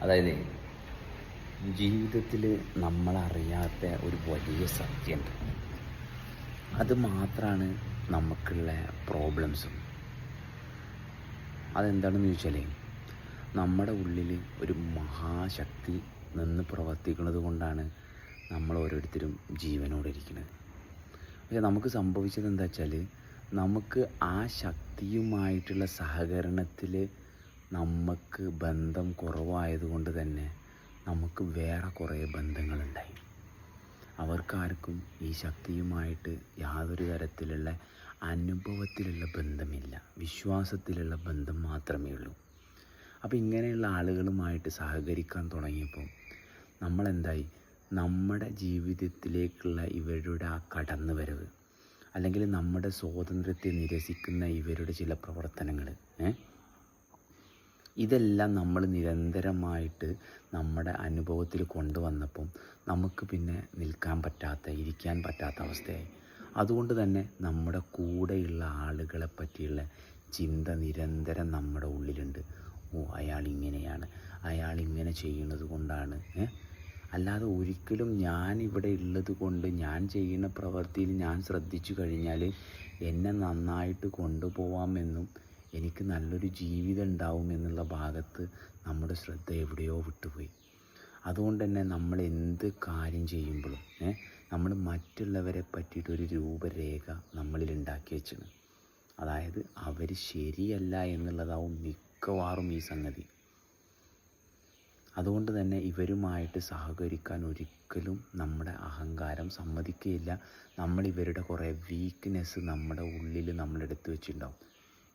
അതായത് ജീവിതത്തിൽ നമ്മളറിയാത്ത ഒരു വലിയ സത്യമുണ്ട് അത് മാത്രമാണ് നമുക്കുള്ള പ്രോബ്ലംസും അതെന്താണെന്ന് ചോദിച്ചാൽ നമ്മുടെ ഉള്ളിൽ ഒരു മഹാശക്തി നിന്ന് പ്രവർത്തിക്കുന്നത് കൊണ്ടാണ് നമ്മൾ ഓരോരുത്തരും ജീവനോടെ ഇരിക്കുന്നത്. പക്ഷെ നമുക്ക് സംഭവിച്ചത് എന്താ വെച്ചാൽ നമുക്ക് ആ ശക്തിയുമായിട്ടുള്ള സഹകരണത്തിൽ നമുക്ക് ബന്ധം കുറവായതുകൊണ്ട് തന്നെ നമുക്ക് വേറെ കുറേ ബന്ധങ്ങളുണ്ടായി. അവർക്കാർക്കും ഈ ശക്തിയുമായിട്ട് യാതൊരു തരത്തിലുള്ള അനുഭവത്തിലുള്ള ബന്ധമില്ല. വിശ്വാസത്തിലുള്ള ബന്ധം മാത്രമേ ഉള്ളൂ. അപ്പോൾ ഇങ്ങനെയുള്ള ആളുകളുമായിട്ട് സഹകരിക്കാൻ തുടങ്ങിയപ്പോൾ നമ്മളെന്തായി? നമ്മുടെ ജീവിതത്തിലേക്കുള്ള ഇവരുടെ ആ കടന്നുവരവ് അല്ലെങ്കിൽ നമ്മുടെ സ്വാതന്ത്ര്യത്തെ നിരസിക്കുന്ന ഇവരുടെ ചില പ്രവർത്തനങ്ങൾ ഏ? ഇതെല്ലാം നമ്മൾ നിരന്തരമായിട്ട് നമ്മുടെ അനുഭവത്തിൽ കൊണ്ടുവന്നപ്പം നമുക്ക് പിന്നെ നിൽക്കാൻ പറ്റാത്ത ഇരിക്കാൻ പറ്റാത്ത അവസ്ഥയായി. അതുകൊണ്ട് തന്നെ നമ്മുടെ കൂടെയുള്ള ആളുകളെ പറ്റിയുള്ള ചിന്ത നിരന്തരം നമ്മുടെ ഉള്ളിലുണ്ട്. ഓ അയാൾ ഇങ്ങനെയാണ്. അയാൾ ഇങ്ങനെ ചെയ്യുന്നത് കൊണ്ടാണ് അല്ലാതെ ഒരിക്കലും ഞാൻ ഇവിടെ ഉള്ളത് കൊണ്ട് ഞാൻ ചെയ്യുന്ന പ്രവൃത്തിയിൽ ഞാൻ ശ്രദ്ധിച്ചു കഴിഞ്ഞാൽ എന്നെ നന്നായിട്ട് കൊണ്ടുപോകാമെന്നും എനിക്ക് നല്ലൊരു ജീവിതം ഉണ്ടാവും എന്നുള്ള ഭാഗത്ത് നമ്മുടെ ശ്രദ്ധ എവിടെയോ വിട്ടുപോയി. അതുകൊണ്ട് തന്നെ നമ്മൾ എന്ത് കാര്യം ചെയ്യുമ്പോഴും നമ്മൾ മറ്റുള്ളവരെ പറ്റിയിട്ടൊരു രൂപരേഖ നമ്മളിൽ ഉണ്ടാക്കി വെച്ചാണ് അതായത് അവർ ശരിയല്ല എന്നുള്ളതാവും മിക്കവാറും ഈ സംഗതി. അതുകൊണ്ട് തന്നെ ഇവരുമായിട്ട് സഹകരിക്കാൻ ഒരിക്കലും നമ്മുടെ അഹങ്കാരം സമ്മതിക്കുകയില്ല. നമ്മൾ ഇവരുടെ കുറേ വീക്ക്നെസ് നമ്മുടെ ഉള്ളിൽ നമ്മൾ വെച്ചിട്ടുണ്ടാവും.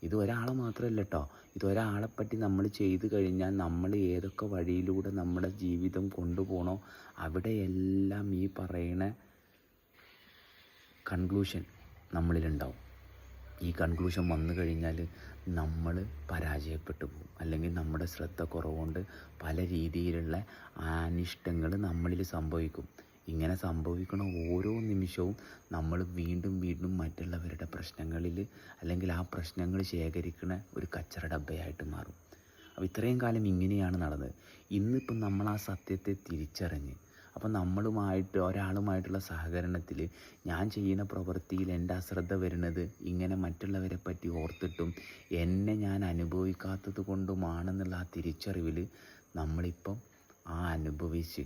ഇത് ഒരാളെ മാത്രമല്ല കേട്ടോ ഇത് ഒരാളെ പറ്റി നമ്മൾ ചെയ്തു കഴിഞ്ഞാൽ നമ്മൾ ഏതൊക്കെ വഴിയിലൂടെ നമ്മുടെ ജീവിതം കൊണ്ടുപോകണോ അവിടെയെല്ലാം ഈ പറയണ കൺക്ലൂഷൻ നമ്മളിലുണ്ടാവും. ഈ കൺക്ലൂഷൻ വന്നു കഴിഞ്ഞാൽ നമ്മൾ പരാജയപ്പെട്ടു പോകും. അല്ലെങ്കിൽ നമ്മുടെ ശ്രദ്ധ കുറവുകൊണ്ട് പല രീതിയിലുള്ള അനിഷ്ടങ്ങൾ നമ്മളിൽ സംഭവിക്കും. ഇങ്ങനെ സംഭവിക്കുന്ന ഓരോ നിമിഷവും നമ്മൾ വീണ്ടും വീണ്ടും മറ്റുള്ളവരുടെ പ്രശ്നങ്ങളിൽ അല്ലെങ്കിൽ ആ പ്രശ്നങ്ങൾ ശേഖരിക്കുന്ന ഒരു കച്ചറ ഡബ്ബയായിട്ട് മാറും. അപ്പോൾ ഇത്രയും കാലം ഇങ്ങനെയാണ് നടന്നത്. ഇന്നിപ്പം നമ്മൾ ആ സത്യത്തെ തിരിച്ചറിഞ്ഞ് അപ്പം നമ്മളുമായിട്ട് ഒരാളുമായിട്ടുള്ള സഹകരണത്തിൽ ഞാൻ ചെയ്യുന്ന പ്രവൃത്തിയിൽ എന്റെ അശ്രദ്ധ വരുന്നത് ഇങ്ങനെ മറ്റുള്ളവരെ പറ്റി ഓർത്തിട്ടും എന്നെ ഞാൻ അനുഭവിക്കാത്തത് കൊണ്ടുമാണെന്നുള്ള ആ തിരിച്ചറിവിൽ നമ്മളിപ്പം ആ അനുഭവിച്ച്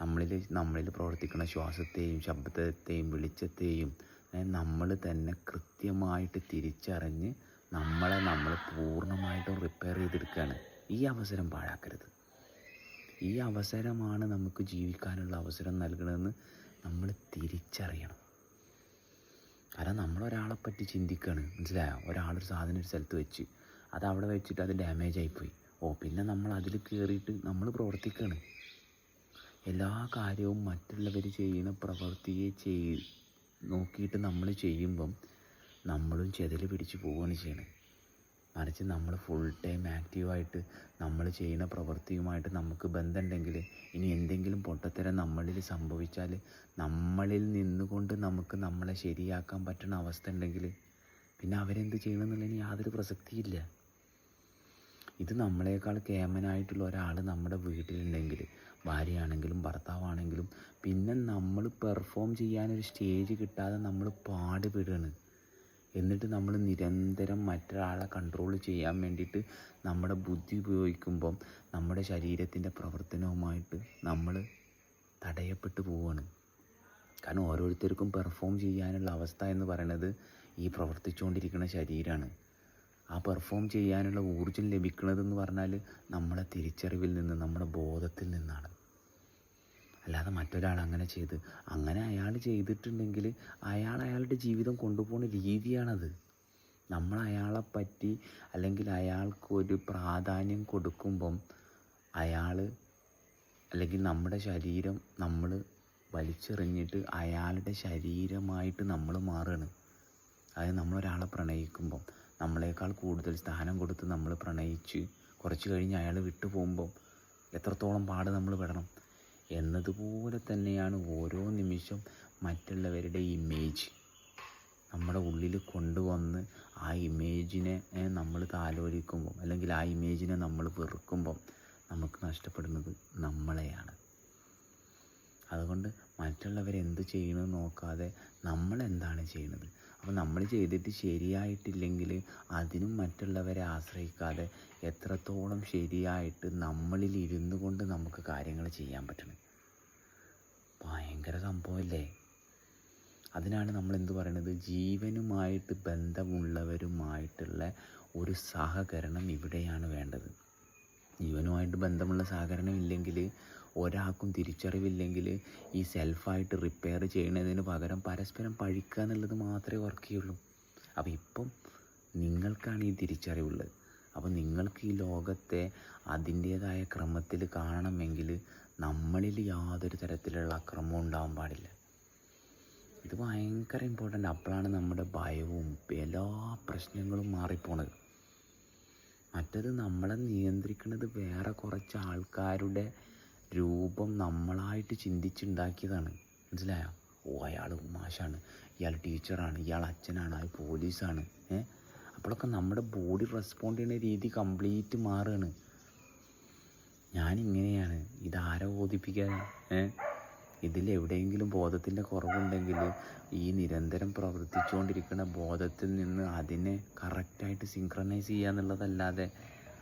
നമ്മളിൽ നമ്മളിൽ പ്രവർത്തിക്കുന്ന ശ്വാസത്തെയും ശബ്ദത്തെയും വെളിച്ചത്തെയും നമ്മൾ തന്നെ കൃത്യമായിട്ട് തിരിച്ചറിഞ്ഞ് നമ്മളെ നമ്മൾ പൂർണമായിട്ടും റിപ്പയർ ചെയ്തെടുക്കുകയാണ് ഈ അവസരം പാഴാക്കരുത്. ഈ അവസരമാണ് നമുക്ക് ജീവിക്കാനുള്ള അവസരം നൽകണമെന്ന് നമ്മൾ തിരിച്ചറിയണം. കാരണം നമ്മളൊരാളെ പറ്റി ചിന്തിക്കുകയാണ് മനസ്സിലായോ? ഒരാളൊരു സാധനം ഒരു സ്ഥലത്ത് വെച്ച് അത് അവിടെ വെച്ചിട്ട് അത് ഡാമേജ് ആയിപ്പോയി. ഓ പിന്നെ നമ്മൾ അതിൽ കയറിയിട്ട് നമ്മൾ പ്രവർത്തിക്കുകയാണ് എല്ലാ കാര്യവും മറ്റുള്ളവർ ചെയ്യുന്ന പ്രവൃത്തിയെ ചെയ് നോക്കിയിട്ട് നമ്മൾ ചെയ്യുമ്പം നമ്മളും ചെതൽ പിടിച്ച് പോവുകയാണ് ചെയ്യണത് മറിച്ച് നമ്മൾ ഫുൾ ടൈം ആക്റ്റീവായിട്ട് നമ്മൾ ചെയ്യുന്ന പ്രവൃത്തിയുമായിട്ട് നമുക്ക് ബന്ധമുണ്ടെങ്കിൽ ഇനി എന്തെങ്കിലും പൊട്ടത്തരം നമ്മളിൽ സംഭവിച്ചാൽ നമ്മളിൽ നിന്നുകൊണ്ട് നമുക്ക് നമ്മളെ ശരിയാക്കാൻ പറ്റുന്ന അവസ്ഥ ഉണ്ടെങ്കിൽ പിന്നെ അവരെന്ത് ചെയ്യണമെന്നുള്ളതിന് യാതൊരു പ്രസക്തിയില്ല ഇത് നമ്മളെക്കാൾ കേമനായിട്ടുള്ള ഒരാൾ നമ്മുടെ വീട്ടിലുണ്ടെങ്കിൽ ഭാര്യയാണെങ്കിലും ഭർത്താവാണെങ്കിലും പിന്നെ നമ്മൾ പെർഫോം ചെയ്യാനൊരു സ്റ്റേജ് കിട്ടാതെ നമ്മൾ പാടുപെടുകയാണ്. എന്നിട്ട് നമ്മൾ നിരന്തരം മറ്റൊരാളെ കൺട്രോൾ ചെയ്യാൻ വേണ്ടിയിട്ട് നമ്മുടെ ബുദ്ധി ഉപയോഗിക്കുമ്പം നമ്മുടെ ശരീരത്തിന്റെ പ്രവർത്തനവുമായിട്ട് നമ്മൾ തടയപ്പെട്ടു പോവുകയാണ്. കാരണം ഓരോരുത്തർക്കും പെർഫോം ചെയ്യാനുള്ള അവസ്ഥ എന്ന് പറയുന്നത് ഈ പ്രവർത്തിച്ചുകൊണ്ടിരിക്കുന്ന ശരീരമാണ്. ആ പെർഫോം ചെയ്യാനുള്ള ഊർജം ലഭിക്കുന്നതെന്ന് പറഞ്ഞാൽ നമ്മളെ തിരിച്ചറിവിൽ നിന്ന് നമ്മുടെ ബോധത്തിൽ നിന്നാണ്. അല്ലാതെ മറ്റൊരാൾ അങ്ങനെ ചെയ്ത് അങ്ങനെ അയാൾ ചെയ്തിട്ടുണ്ടെങ്കിൽ അയാൾ അയാളുടെ ജീവിതം കൊണ്ടുപോകുന്ന രീതിയാണത്. നമ്മൾ അയാളെ പറ്റി അല്ലെങ്കിൽ അയാൾക്ക് ഒരു പ്രാധാന്യം കൊടുക്കുമ്പം അയാൾ അല്ലെങ്കിൽ നമ്മുടെ ശരീരം നമ്മൾ വലിച്ചെറിഞ്ഞിട്ട് അയാളുടെ ശരീരമായിട്ട് നമ്മൾ മാറുകയാണ്. അതായത് നമ്മളൊരാളെ പ്രണയിക്കുമ്പം. നമ്മളെക്കാൾ കൂടുതൽ സ്ഥാനം കൊടുത്ത് നമ്മൾ പ്രണയിച്ച് കുറച്ച് കഴിഞ്ഞ് അയാൾ വിട്ടു പോകുമ്പം എത്രത്തോളം പാട് നമ്മൾ പെടണം. എന്നതുപോലെ തന്നെയാണ് ഓരോ നിമിഷം മറ്റുള്ളവരുടെ ഇമേജ് നമ്മുടെ ഉള്ളിൽ കൊണ്ടുവന്ന് ആ ഇമേജിനെ നമ്മൾ താലോലിക്കുമ്പം അല്ലെങ്കിൽ ആ ഇമേജിനെ നമ്മൾ വെറുക്കുമ്പം നമുക്ക് നഷ്ടപ്പെടുന്നത് നമ്മളെയാണ്. അതുകൊണ്ട് മറ്റുള്ളവരെന്ത് ചെയ്യണമെന്ന് നോക്കാതെ നമ്മൾ എന്താണ് ചെയ്യുന്നത്? അപ്പോൾ നമ്മൾ ചെയ്തിട്ട് ശരിയായിട്ടില്ലെങ്കിൽ അതിനും മറ്റുള്ളവരെ ആശ്രയിക്കാതെ എത്രത്തോളം ശരിയായിട്ട് നമ്മളിൽ ഇരുന്നു കൊണ്ട് നമുക്ക് കാര്യങ്ങൾ ചെയ്യാൻ പറ്റണം. ഭയങ്കര സംഭവമല്ലേ അതിനാണ് നമ്മൾ എന്ത് പറയുന്നത് ജീവനുമായിട്ട് ബന്ധമുള്ളവരുമായിട്ടുള്ള ഒരു സഹകരണം ഇവിടെയാണ് വേണ്ടത്. ജീവനുമായിട്ട് ബന്ധമുള്ള സഹകരണം ഇല്ലെങ്കിൽ ഒരാൾക്കും തിരിച്ചറിവില്ലെങ്കിൽ ഈ സെൽഫായിട്ട് റിപ്പയർ ചെയ്യുന്നതിന് പകരം പരസ്പരം പഴിക്കുക എന്നുള്ളത് മാത്രമേ വർക്ക് ചെയ്യുള്ളൂ. അപ്പോൾ ഇപ്പം നിങ്ങൾക്കാണ് ഈ തിരിച്ചറിവുള്ളത്. അപ്പോൾ നിങ്ങൾക്ക് ഈ ലോകത്തെ അതിന്റേതായ ക്രമത്തിൽ കാണണമെങ്കിൽ നമ്മളിൽ യാതൊരു തരത്തിലുള്ള അക്രമവും ഉണ്ടാവാൻ പാടില്ല. ഇത് ഭയങ്കര ഇമ്പോർട്ടന്റ് അപ്പോഴാണ് നമ്മുടെ ഭയവും എല്ലാ പ്രശ്നങ്ങളും മാറിപ്പോണത്. മറ്റത് നമ്മളെ നിയന്ത്രിക്കുന്നത് വേറെ കുറച്ച് ആൾക്കാരുടെ രൂപം നമ്മളായിട്ട് ചിന്തിച്ചുണ്ടാക്കിയതാണ്. മനസ്സിലായോ? ഓ അയാൾ ഉമാശാണ് ഇയാൾ ടീച്ചറാണ്. ഇയാൾ അച്ഛനാണ്. അയാൾ പോലീസാണ്. ഏ? അപ്പോഴൊക്കെ നമ്മുടെ ബോഡി റെസ്പോണ്ട് ചെയ്യുന്ന രീതി കംപ്ലീറ്റ് മാറുകയാണ്. ഞാനിങ്ങനെയാണ്. ഇതാരെ ബോധിപ്പിക്കാതെ ഏ? ഇതിൽ എവിടെയെങ്കിലും ബോധത്തിന്റെ കുറവുണ്ടെങ്കിൽ ഈ നിരന്തരം പ്രവർത്തിച്ചുകൊണ്ടിരിക്കുന്ന ബോധത്തിൽ നിന്ന് അതിനെ കറക്റ്റായിട്ട് സിങ്ക്രണൈസ് ചെയ്യുക എന്നുള്ളതല്ലാതെ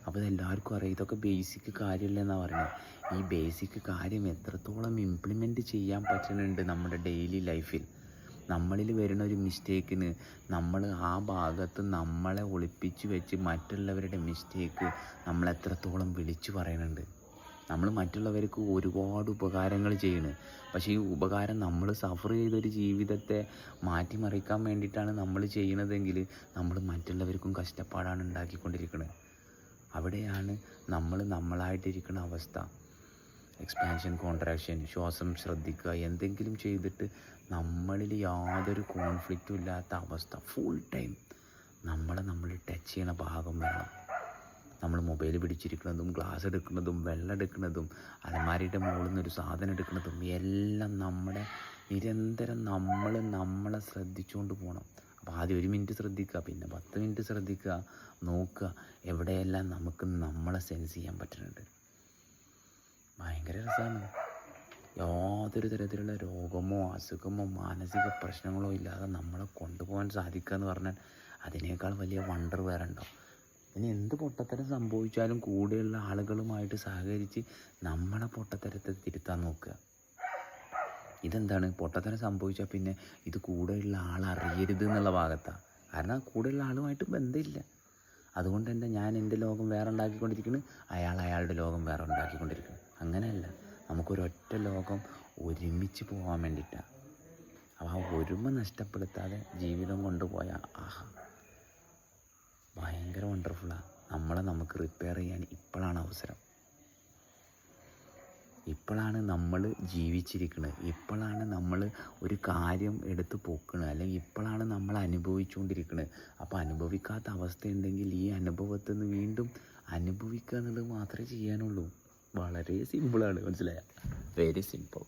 അപ്പോൾ ഇതെല്ലാവർക്കും അറിയാം. ഇതൊക്കെ ബേസിക് കാര്യമല്ല എന്നാണ് പറയുന്നത്. ഈ ബേസിക് കാര്യം എത്രത്തോളം ഇംപ്ലിമെന്റ് ചെയ്യാൻ പറ്റുന്നുണ്ട് നമ്മുടെ ഡെയിലി ലൈഫിൽ നമ്മളിൽ വരുന്ന ഒരു മിസ്റ്റേക്കിന് നമ്മൾ ആ ഭാഗത്ത് നമ്മളെ ഒളിപ്പിച്ച് വെച്ച് മറ്റുള്ളവരുടെ മിസ്റ്റേക്ക് നമ്മൾ എത്രത്തോളം വിളിച്ചു പറയുന്നുണ്ട്. നമ്മൾ മറ്റുള്ളവർക്ക് ഒരുപാട് ഉപകാരങ്ങൾ ചെയ്യണ് പക്ഷേ ഈ ഉപകാരം നമ്മൾ സഫർ ചെയ്തൊരു ജീവിതത്തെ മാറ്റിമറിക്കാൻ വേണ്ടിയിട്ടാണ് നമ്മൾ ചെയ്യണതെങ്കിൽ നമ്മൾ മറ്റുള്ളവർക്കും കഷ്ടപ്പാടാണ് ഉണ്ടാക്കിക്കൊണ്ടിരിക്കുന്നത്. അവിടെയാണ് നമ്മൾ നമ്മളായിട്ടിരിക്കുന്ന അവസ്ഥ. എക്സ്പാൻഷൻ കോൺട്രാക്ഷൻ ശ്വാസം ശ്രദ്ധിക്കുക എന്തെങ്കിലും ചെയ്തിട്ട് നമ്മളിൽ യാതൊരു കോൺഫ്ലിക്റ്റും ഇല്ലാത്ത അവസ്ഥ. ഫുൾ ടൈം നമ്മളെ നമ്മൾ ടച്ച് ചെയ്യണ ഭാഗം വേണം. നമ്മൾ മൊബൈൽ പിടിച്ചിരിക്കുന്നതും ഗ്ലാസ് എടുക്കുന്നതും വെള്ളം എടുക്കുന്നതും അലമാരിയുടെ മുകളിൽ നിന്ന് ഒരു സാധനം എടുക്കുന്നതും എല്ലാം നമ്മുടെ നിരന്തരം നമ്മൾ നമ്മളെ ശ്രദ്ധിച്ചുകൊണ്ട് പോകണം അപ്പോൾ ആദ്യം ഒരു മിനിറ്റ് ശ്രദ്ധിക്കുക പിന്നെ പത്ത് മിനിറ്റ് ശ്രദ്ധിക്കുക നോക്കുക. എവിടെയെല്ലാം നമുക്ക് നമ്മളെ സെൻസ് ചെയ്യാൻ പറ്റുന്നുണ്ട്. ഭയങ്കര രസമാണ് യാതൊരു തരത്തിലുള്ള രോഗമോ അസുഖമോ മാനസിക പ്രശ്നങ്ങളോ ഇല്ലാതെ നമ്മളെ കൊണ്ടുപോകാൻ സാധിക്കുക എന്ന് പറഞ്ഞാൽ അതിനേക്കാൾ വലിയ വണ്ടർ വേറെ ഉണ്ടോ ഇനി എന്ത് പൊട്ടത്തരം സംഭവിച്ചാലും കൂടെയുള്ള ആളുകളുമായിട്ട് സഹകരിച്ച് നമ്മളെ പൊട്ടത്തരത്തെ തിരുത്താൻ നോക്കുക. ഇതെന്താണ്? പൊട്ടത്തരം സംഭവിച്ചാൽ പിന്നെ ഇത് കൂടെയുള്ള ആൾ അറിയരുത് എന്നുള്ള ഭാഗത്താണ് കാരണം കൂടെയുള്ള ആളുമായിട്ട് ബന്ധമില്ല. അതുകൊണ്ട് തന്നെ ഞാൻ എന്റെ ലോകം വേറെ ഉണ്ടാക്കിക്കൊണ്ടിരിക്കുന്നു അയാൾ അയാളുടെ ലോകം വേറെ ഉണ്ടാക്കിക്കൊണ്ടിരിക്കുന്നു അങ്ങനെയല്ല. നമുക്കൊരൊറ്റ ലോകം ഒരുമിച്ച് പോകാൻ വേണ്ടിയിട്ടാണ് അപ്പോൾ ആ ഒരുമ നഷ്ടപ്പെടുത്താതെ ജീവിതം കൊണ്ടുപോയാൽ ആഹാ. ഭയങ്കര വണ്ടർഫുള്ളാണ് നമ്മളെ നമുക്ക് റിപ്പയർ ചെയ്യാൻ ഇപ്പോഴാണ് അവസരം. ഇപ്പോഴാണ് നമ്മൾ ജീവിച്ചിരിക്കുന്നത് ഇപ്പോഴാണ് നമ്മൾ ഒരു കാര്യം എടുത്ത് പൊക്കുന്നത് അല്ലെങ്കിൽ ഇപ്പോഴാണ് നമ്മൾ അനുഭവിച്ചുകൊണ്ടിരിക്കുന്നത് അപ്പോൾ അനുഭവിക്കാത്ത അവസ്ഥയുണ്ടെങ്കിൽ ഈ അനുഭവത്തിൽ നിന്ന് വീണ്ടും അനുഭവിക്കുക എന്നുള്ളത് മാത്രമേ ചെയ്യാനുള്ളൂ. വളരെ സിമ്പിളാണ് മനസ്സിലായ? Very simple